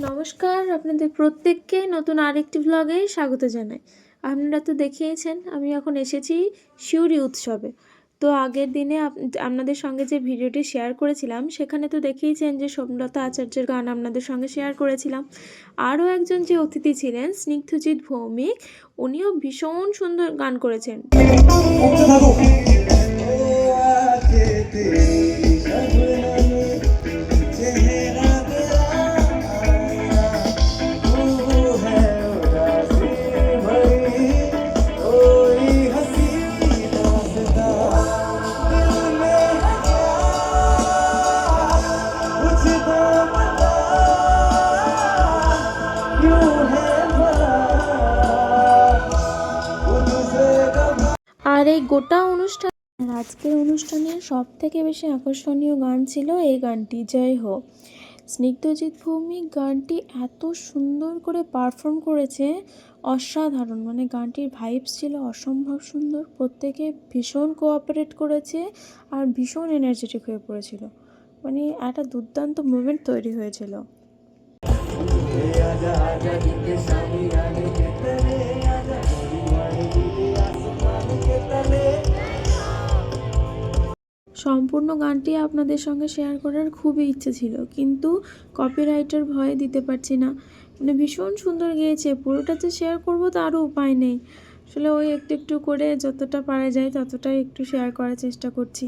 নমস্কার, আপনাদের প্রত্যেককে নতুন আরেকটি ব্লগে স্বাগত জানাই। আপনারা তো দেখিয়েছেন, আমি এখন এসেছি শিউরি উৎসবে। তো আগের দিনে আপনাদের সঙ্গে যে ভিডিওটি শেয়ার করেছিলাম, সেখানে তো দেখিয়েছেন যে সোমলতা আচার্যের গান আপনাদের সঙ্গে শেয়ার করেছিলাম। আরও একজন যে অতিথি ছিলেন, স্নিগ্ধজিৎ ভৌমিক, উনিও ভীষণ সুন্দর গান করেছেন। এই গোটা অনুষ্ঠান আজকের অনুষ্ঠানের সব থেকে বেশি আকর্ষণীয় গান ছিল এই গানটি। জয় হো স্নিগ্ধজিৎ ভৌমিক গানটি এত সুন্দর করে পারফর্ম করেছে, অসাধারণ। মানে গানটির ভাইবস ছিল অসম্ভব সুন্দর, প্রত্যেকে ভীষণ কোঅপারেট করেছে আর ভীষণ এনার্জেটিক হয়ে পড়েছিল। মানে একটা দুর্দান্ত মুভমেন্ট তৈরি হয়েছিল। সম্পূর্ণ গানটি আপনাদের সঙ্গে শেয়ার করার খুবই ইচ্ছে ছিল, কিন্তু কপিরাইটের ভয়ে দিতে পারছি না। মানে ভীষণ সুন্দর গেয়েছে, পুরোটা যে শেয়ার করব তারও উপায় নেই। আসলে ওই একটু একটু করে যতটা পারা যায় ততটাই একটু শেয়ার করার চেষ্টা করছি।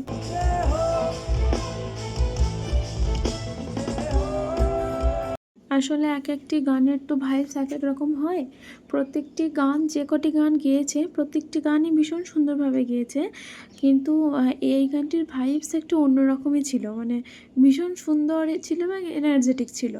আসলে এক একটি গানের তো ভাইবস এক এক রকম হয়। প্রত্যেকটি গান, যে কটি গান গিয়েছে, প্রত্যেকটি গানই ভীষণ সুন্দরভাবে গিয়েছে। কিন্তু এই গানটির ভাইবস একটু অন্যরকমই ছিল। মানে ভীষণ সুন্দর ছিল এবং এনার্জেটিক ছিল।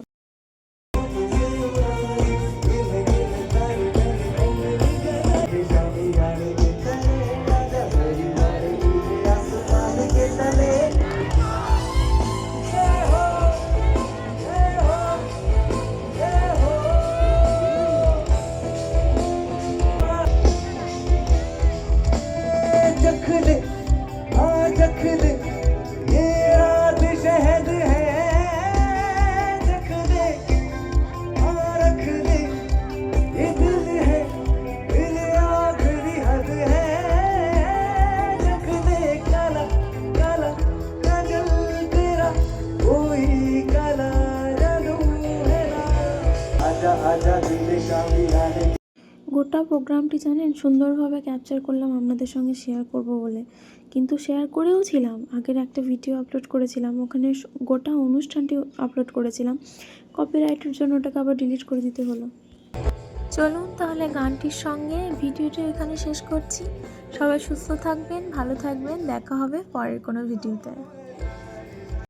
हाँ जख ये रात शहद है ले हाँ रख ले ये दिल है दिल आखिरी हद है। जख ले काला काला काजल तेरा, कोई काला जादू है ना। आजा आजा, दिल शामी आने গোটা প্রোগ্রামটি জানেন, সুন্দরভাবে ক্যাপচার করলাম, আপনাদের সঙ্গে শেয়ার করব বলে। কিন্তু শেয়ার করেও ছিলাম, আগের একটা ভিডিও আপলোড করেছিলাম, ওখানে গোটা অনুষ্ঠানটি আপলোড করেছিলাম। কপিরাইটের জন্য ওটাকে আবার ডিলিট করে দিতে হলো। চলুন তাহলে গানটির সঙ্গে ভিডিওটি এখানে শেষ করছি। সবাই সুস্থ থাকবেন, ভালো থাকবেন, দেখা হবে পরের কোনো ভিডিওতে